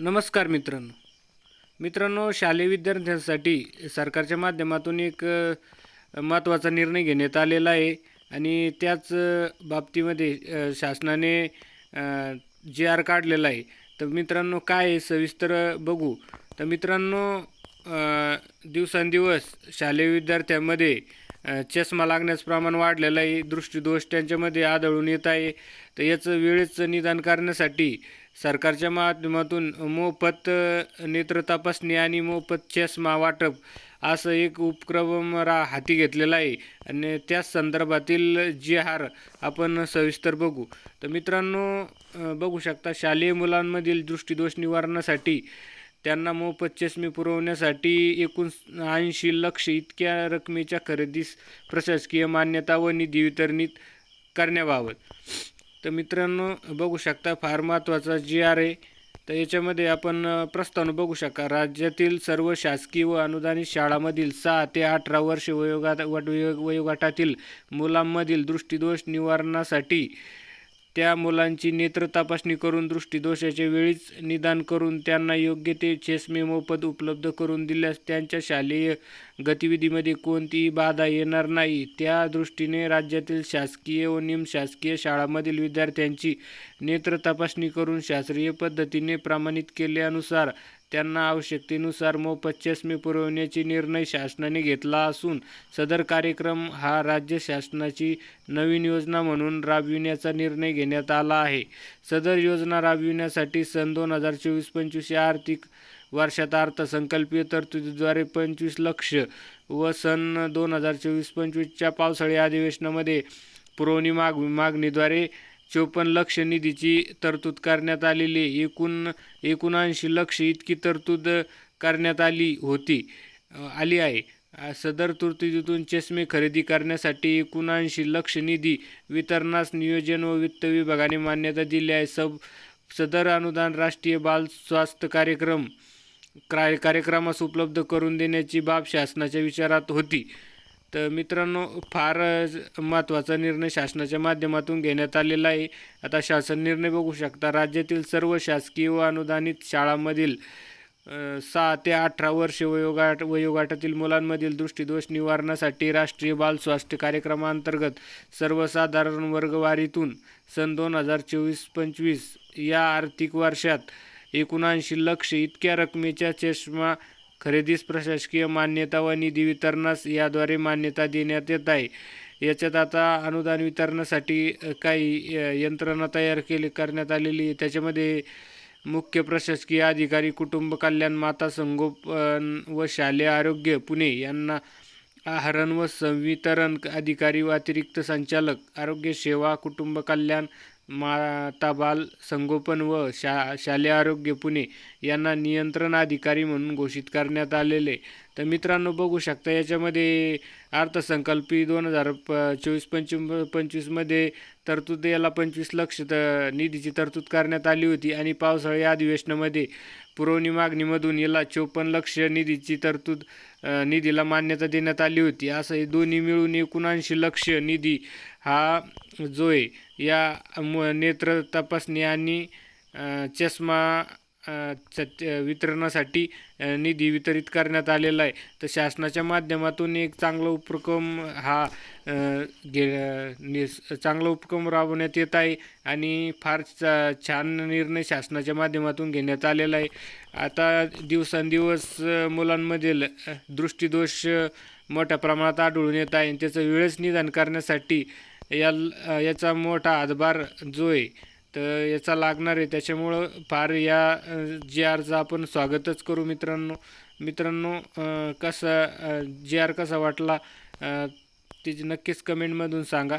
नमस्कार मित्रांनो. मित्रांनो शालेय विद्यार्थ्यांसाठी सरकारच्या माध्यमातून एक महत्त्वाचा निर्णय घेण्यात आलेला आहे आणि त्याच बाबतीमध्ये शासनाने जी आर काढलेला आहे. तर मित्रांनो काय आहे सविस्तर बघू. तर मित्रांनो दिवसांदिवस दिवसेंदिवस शालेय विद्यार्थ्यांमध्ये चष्मा लागण्याचं प्रमाण वाढलेलं आहे. दृष्टीदोष त्यांच्यामध्ये आढळून येत आहे. तर याचं वेळेचं निदान करण्यासाठी सरकारच्या माध्यमातून मोफत नेत्र तपासणी आणि मोफत चष्मा वाटप असं एक उपक्रम रा हाती घेतलेला आहे. आणि त्याच संदर्भातील जी हार आपण सविस्तर बघू. तर मित्रांनो बघू शकता शालेय मुलांमधील दृष्टीदोष निवारणासाठी त्यांना मोफत चष्मे पुरवण्यासाठी एकूण ऐंशी लक्ष इतक्या रकमेच्या खरेदीस प्रशासकीय मान्यता व निधी वितरणित करण्याबाबत. तर मित्रांनो बघू शकता फार महत्त्वाचा जी आर आहे तर याच्यामध्ये आपण अ, प्रस्तावना बघू शकता. राज्यातील सर्व शासकीय व अनुदानित शाळांमधील सहा ते अठरा वर्ष वयोगात वयो वयोगटातील मुलांमधील दृष्टीदोष निवारणासाठी त्या मुलांची नेत्र तपासणी करून दृष्टीदोषाचे वेळीच निदान करून त्यांना योग्य ते चष्मे मोफत उपलब्ध करून दिल्यास त्यांच्या शालेय गतिविधीमध्ये कोणतीही बाधा येणार नाही. त्या दृष्टीने राज्यातील शासकीय व निमशासकीय शाळांमधील विद्यार्थ्यांची नेत्र तपासणी करून शास्त्रीय पद्धतीने प्रमाणित केल्यानुसार त्यांना आवश्यकतेनुसार मोफत चष्मे पुरवण्याची निर्णय शासनाने घेतला असून सदर कार्यक्रम हा राज्य शासनाची नवीन योजना म्हणून राबविण्याचा निर्णय घेण्यात आला आहे. सदर योजना राबविण्यासाठी सन दोन हजार चोवीस पंचवीस या आर्थिक वर्षात अर्थसंकल्पीय तरतुदीद्वारे पंचवीस लक्ष व सन दोन हजार चोवीस पंचवीसच्या पावसाळी अधिवेशनामध्ये पुरवणी माग मागणीद्वारे चोपन्न लक्ष निधीची तरतूद करण्यात आलेली एकूण एकोणऐंशी लक्ष इतकी तरतूद करण्यात आली होती आली आहे. सदर तरतुदीतून चष्मे खरेदी करण्यासाठी एकोणऐंशी लक्ष निधी वितरणास नियोजन व वित्त विभागाने मान्यता दिली आहे. सब सदर अनुदान राष्ट्रीय बाल स्वास्थ्य कार्यक्रम क्राय कार्यक्रमास उपलब्ध करून देण्याची बाब शासनाच्या विचारात होती. तर मित्रांनो फार महत्त्वाचा निर्णय शासनाच्या माध्यमातून घेण्यात आलेला आहे. आता शासन निर्णय बघू शकता राज्यातील सर्व शासकीय व अनुदानित शाळांमधील सहा ते अठरा वर्ष वयोगाट वयोगाटातील मुलांमधील दृष्टीदोष निवारणासाठी राष्ट्रीय बाल स्वास्थ्य कार्यक्रमांतर्गत सर्वसाधारण वर्गवारीतून सन दोन हजार चोवीस पंचवीस या आर्थिक वर्षात एकोणऐंशी लक्ष इतक्या रकमेच्या चष्मा खरेदीस प्रशासकीय मान्यता व निधी वितरणास याद्वारे मान्यता देण्यात येत आहे. याच्यात आता अनुदान वितरणासाठी काही यंत्रणा तयार केली करण्यात आलेली आहे. त्याच्यामध्ये मुख्य प्रशासकीय अधिकारी कुटुंब कल्याण माता संगोपन व शालेय आरोग्य पुणे यांना आहरण व संवितरण अधिकारी व अतिरिक्त संचालक आरोग्य सेवा कुटुंब कल्याण माताबाल संगोपन व शा शालेय आरोग्य पुणे यांना नियंत्रण अधिकारी म्हणून घोषित करण्यात आलेले. तर मित्रांनो बघू शकता याच्यामध्ये अर्थसंकल्पी दोन हजार प चोवीस पंचवीस पंचवीसमध्ये तरतूद याला पंचवीस लक्ष त निधीची तरतूद करण्यात आली होती. आणि पावसाळी अधिवेशनामध्ये पुरवणी मागणीमधून याला चोपन्न लक्ष निधीची तरतूद निधीला मान्यता देण्यात आली होती. असं हे दोन्ही मिळून एकोणऐंशी लक्ष निधी हा जो आहे या म- नेत्र तपासणी आणि चष्मा वितरणासाठी निधी वितरित करण्यात आलेला आहे. तर शासनाच्या माध्यमातून एक चांगला उपक्रम हा गे नि- चांगला उपक्रम राबवण्यात येत आहे आणि फार चा- छान निर्णय शासनाच्या माध्यमातून घेण्यात आलेला आहे. आता दिवसेंदिवस मुलांमधील दृष्टिदोष दृष्टीदोष मोठ्या प्रमाणात आढळून येत आहे आणि त्याचं वेळेस निदान करण्यासाठी या याचा मोठा हातभार जो आहे तर याचा लागणार आहे. त्याच्यामुळं फार या जी आरचं आपण स्वागतच करू मित्रांनो. मित्रांनो कसा जी आर कसा वाटला तिची नक्कीच कमेंटमधून सांगा.